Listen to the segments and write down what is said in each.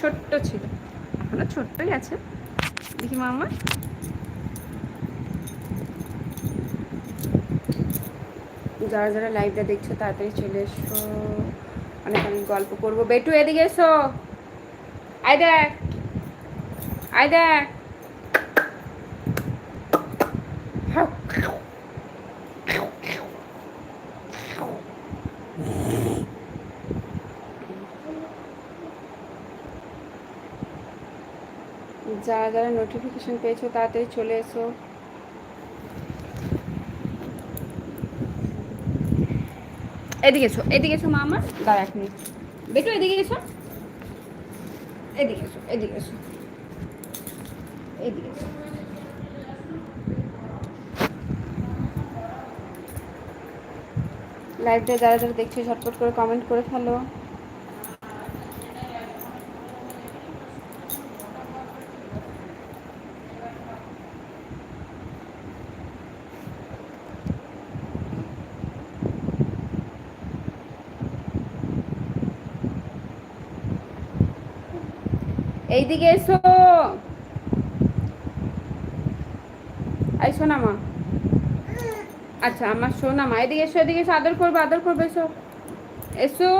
ছোট্ট ছিল। এখনও ছোট্টই আছে। দেখি মামা যারা যারা লাইভটা দেখছ, তাড়াতাড়ি চলে এসো। অনেক অনেক গল্প করব। বেটু, এদিকে এসো। আয় দেখ। আয় দেখ। যারা যারা নোটিফিকেশন পেয়েছ, তাড়াতাড়ি চলে এসো। এদিকে এসো এদিকে এসো মা আমার দাঁড়া এক মিনিট বেটু এদিকে এসো? এদিকে এসো এদিকে এসো। এদিকে এসো। লাইভটা যারা যারা দেখছ, ঝটপট করে কমেন্ট করে ফেলো। এইদিকে এসো। এই শোনা মা। আচ্ছা আমার শোনা মা। এদিকে এসো এদিকে এসো, আদর করবে আদর করবে, এসো। এসো।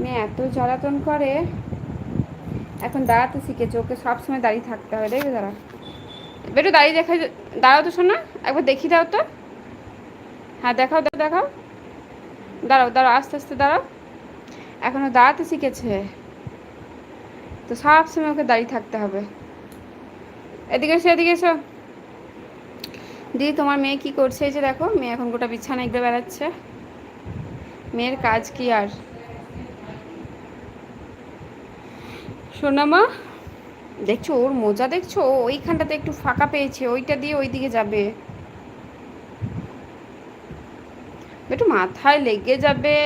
মেয়ে এত জ্বালাতন করে। এখন দাঁড়াতে শিখেছে, ওকে সবসময় দাঁড়িয়ে থাকতে হবে, দেখবে দাঁড়া একটু দাঁড়িয়ে দেখা দাঁড়াও তো শোনা। একবার দেখি দাও তো। হ্যাঁ দেখাও দেখাও। দাঁড়াও দাঁড়াও, আস্তে আস্তে দাঁড়াও। এখনও দাঁড়াতে শিখেছে। তো সব সময় ওকে দাঁড়িয়ে থাকতে হবে। এদিকে এসো এদিকে এসো। দিদি, তোমার মেয়ে কি করছে? এই যে দেখো, মেয়ে এখন গোটা বিছানা এগড়ে বেড়াচ্ছে। মেয়ের কাজ কি আর? সোনামা দেখছ, ওর মোজা দেখছ? ওইখানটাতে একটু ফাঁকা পেয়েছে, ওইটা দিয়ে ওই দিকে যাবে। একটু মাথায় লেগে যাবে।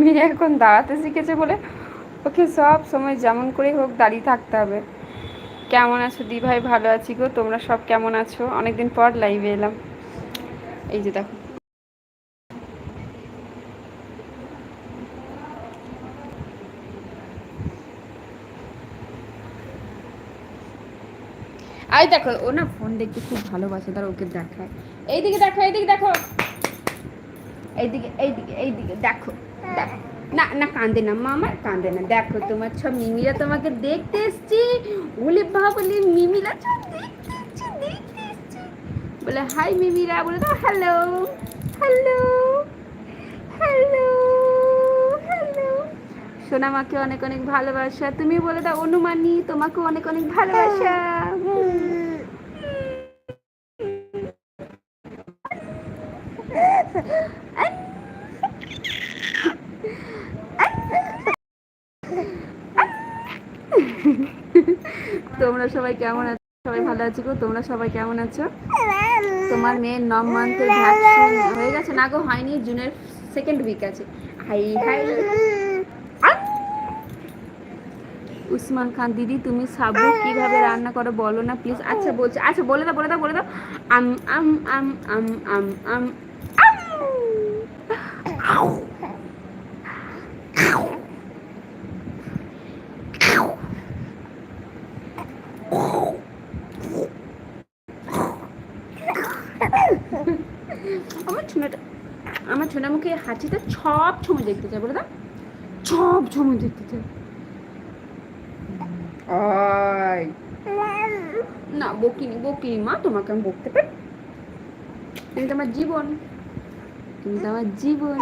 মেয়ে এখন দাঁড়াতে শিখেছে বলে ওকে সব সময় যেমন করে হোক দাঁড়িয়ে থাকতে হবে। কেমন আছো দি ভাই? ভালো আছি গো। তোমরা সব কেমন আছো? অনেকদিন পর লাইভে এলাম। এই যে দেখো। আই দেখো, ও না ফোন দেখতে খুব ভালোবাসে। তার ওকে দেখায়। এইদিকে দেখো এইদিকে দেখো। এইদিকে এইদিকে এইদিকে দেখো দেখো। না না কান্দে না মা আমার কান্দে না। দেখো তোমার সব মিমিরা তোমাকে দেখতে এসছি। বলে বলে মিমিরা সব দেখতে এসছি দেখতে এসছি। বলে হাই মিমিরা বলে দাও হ্যালো হ্যালো হ্যালো হ্যালো সোনামাকে অনেক অনেক ভালোবাসা। তুমি বলে দাও অনুমানি তোমাকে অনেক অনেক ভালোবাসা। তোমরা সবাই কেমন আছো? সবাই ভালো আছো গো? তোমরা সবাই কেমন আছো? তোমার মেয়ের নম মান্থের ভ্যাকসিন হয়ে গেছে? না গো, হয়নি, জুনের সেকেন্ড উইক আছে। Hi hi. উসমান খান, দিদি, তুমি সাবু কীভাবে রান্না করো বলো না প্লিজ আচ্ছা বলছি আচ্ছা বলে দাও বলে দাও বলে দাও। আম আম আম আম আম আম আমার ছোনাটা আমার মুখে হাঁচিতে সব সময় দেখতে চাই বলে দাও। সব সময় দেখতে চাই। না বকিনি বকিনি মা তোমাকে আমি বকতে পারি? তুমি তো আমার জীবন। তুমি তো আমার জীবন।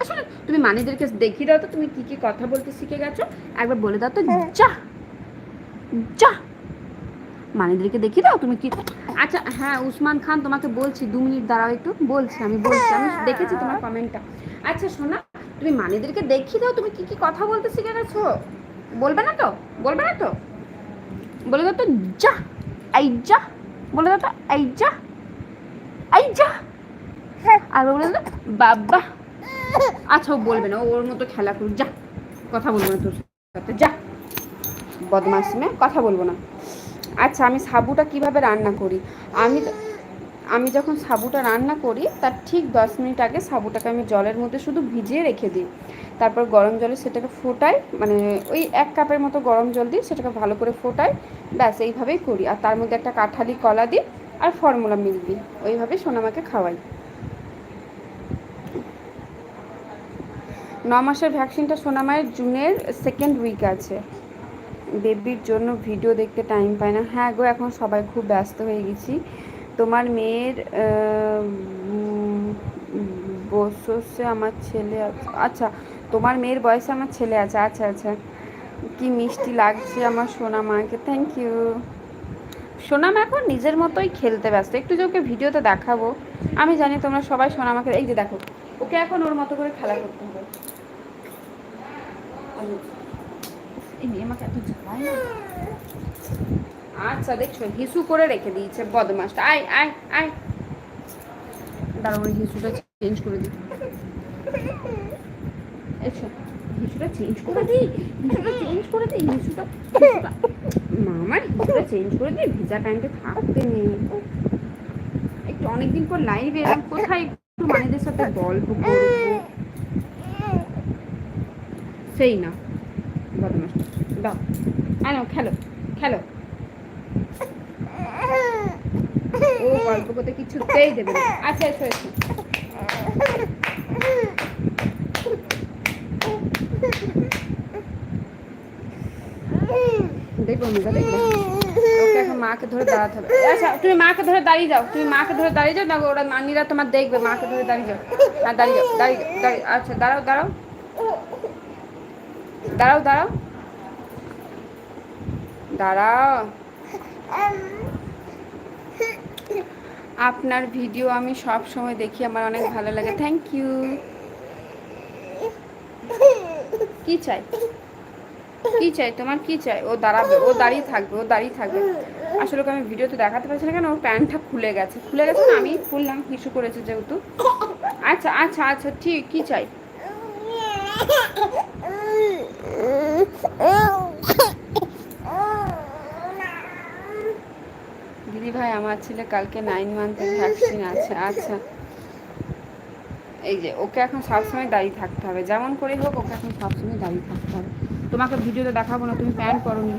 আসলে তুমি মানিদেরকে দেখিয়ে দাও তো তুমি কি কি কথা বলতে শিখে গেছো। একবার বলে দাও তো যা। যা। মানিদেরকে দেখিয়ে দাও, তুমি কি আচ্ছা হ্যাঁ উসমান খান তোমাকে বলছি, দু মিনিট দাঁড়াও একটু, বলছি, আমি বলছি, আমি দেখেছি তোমার কমেন্টটা আচ্ছা শোনা, তুমি মানিদেরকে দেখিয়ে দাও, তুমি কি কি কথা বলতে শিখে গেছো? বলবে না তো? বলবে না তো? বলে দাও তো, যা, এই যা, বলে দাও তো, এই যা এই যা। আর বলে দাও বাবা। আচ্ছা ও বলবে না ওর মতো খেলা করুক, যা, কথা বলবে না তোর সাথে, যা। বদমাস মেয়ে, কথা বলব না। আচ্ছা আমি সাবুটা কীভাবে রান্না করি? আমি আমি যখন সাবুটা রান্না করি, তার ঠিক দশ মিনিট আগে সাবুটাকে আমি জলের মধ্যে শুধু ভিজিয়ে রেখে দিই। তারপর গরম জলে সেটাকে ফোটাই মানে ওই এক কাপের মতো গরম জল দিই সেটাকে ভালো করে ফোটাই, ব্যাস, এইভাবেই করি। আর তার মধ্যে একটা কাঁঠালি কলা দিই আর ফর্মুলা মিল দিই ওইভাবেই সোনামাকে খাওয়াই। ন মাসের ভ্যাকসিনটা সোনামায়ের জুনের সেকেন্ড উইক আছে। বেবির জন্য ভিডিও দেখতে টাইম পায় না। হ্যাঁ গো, এখন সবাই খুব ব্যস্ত হয়ে গেছি। তোমার মেয়ের বসে আমার ছেলে আছে। আচ্ছা তোমার মেয়ের বয়সে আমার ছেলে আছে। আচ্ছা আচ্ছা। কি মিষ্টি লাগছে আমার সোনা মাকে। থ্যাংক ইউ সোনাম এখন নিজের মতোই খেলতে ব্যস্ত। একটু যে ওকে ভিডিওতে দেখাবো। আমি জানি তোমরা সবাই সোনামাকে এই যে দেখো, ওকে এখন ওর মতো করে খেলা করতে হবে। আমাকে এত না। আচ্ছা দেখছ, হিসু করে রেখে দিয়েছে বদমাসটা আয় আয় আয়। দাঁড়াও হিসুটা চেঞ্জ করে দিই। চেঞ্জ করে দিই চেঞ্জ করে দিই মামার হিসুটা। চেঞ্জ করে থাকতে একটু অনেকদিন পর এলাম, কোথায় সাথে গল্প সেই না। বদমাস দাও। আনো খেলো খেলো। ও গল্প করতে কিছুতেই দেবে আচ্ছা এসো এসো। মাকে ধরে আচ্ছা তুমি মাকে ধরে দাঁড়িয়ে যাও। তুমি মাকে ধরে দাঁড়িয়ে যাও, না ওরা মানিরা তোমার দেখবে, মাকে ধরে দাঁড়িয়ে যাও। হ্যাঁ দাঁড়িয়ে যাও দাঁড়িয়ে যাও, দাঁড়িয়ে আচ্ছা দাঁড়াও দাঁড়াও। দাঁড়াও দাঁড়াও। দাঁড়াও। আপনার ভিডিও আমি সব সময় দেখি, আমার অনেক ভালো লাগে। থ্যাংক ইউ কি চাই? কি চাই? তোমার কি চাই? ও দাঁড়াবে, ও দাঁড়িয়ে থাকবে, ও দাঁড়িয়ে থাকবে। আসলে আমি ভিডিওতে দেখাতে পারছি না কেন, ওর প্যান্টটা খুলে গেছে। খুলে গেছে না? আমি খুললাম, কিছু করেছে যেহেতু। আচ্ছা আচ্ছা আচ্ছা ঠিক, কি চাই? দিদি ভাই, আমার ছেলে কালকে নাইন মান্থের ভ্যাকসিন আছে। আচ্ছা। এই যে, ওকে এখন সবসময় দাঁড়িয়ে থাকতে হবে। যেমন করে হোক, ওকে এখন সবসময় দাঁড়িয়ে থাকতে হবে। তোমাকে ভিডিওতে দেখাবো না, তুমি প্যান্ট পরোনি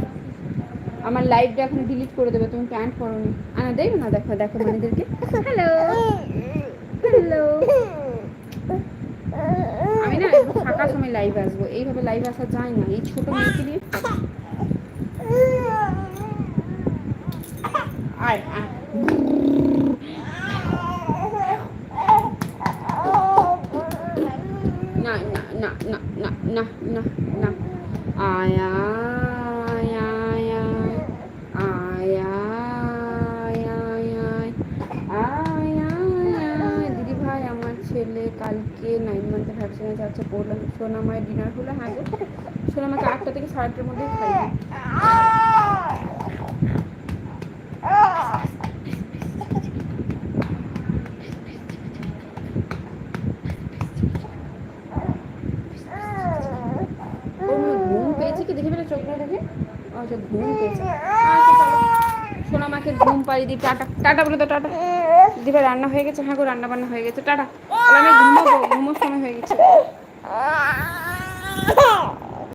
আমার লাইভটা এখন ডিলিট করে দেবে, তুমি প্যান্ট পরোনি আনা দেখবে না, দেখো দেখো মানিদেরকে হ্যালো হ্যালো না ফাঁকা সময় লাইভ আসব। এইভাবে লাইভ আসা যায় না। এই ছোটো মেয়েকে দিয়ে আয় আয়। না না না না না না না। আয়া। সোনামাকে ভাবছিলাম যে হচ্ছে বললাম সোনামায় ডিনার হলো হ্যাঁ গো সোনামাকে আটটা থেকে সাড়ে আটটার মধ্যে খাই আমাকে ঘুম পেয়েছে ঘুম দিই, টাটা। টাটা বলে তো টাটা। দিবে রান্না হয়ে গেছে? হ্যাঁ গো রান্না বান্না হয়ে গেছে। টাটা। আমি ঘুমাবো ঘুমোর সময় হয়ে গেছে।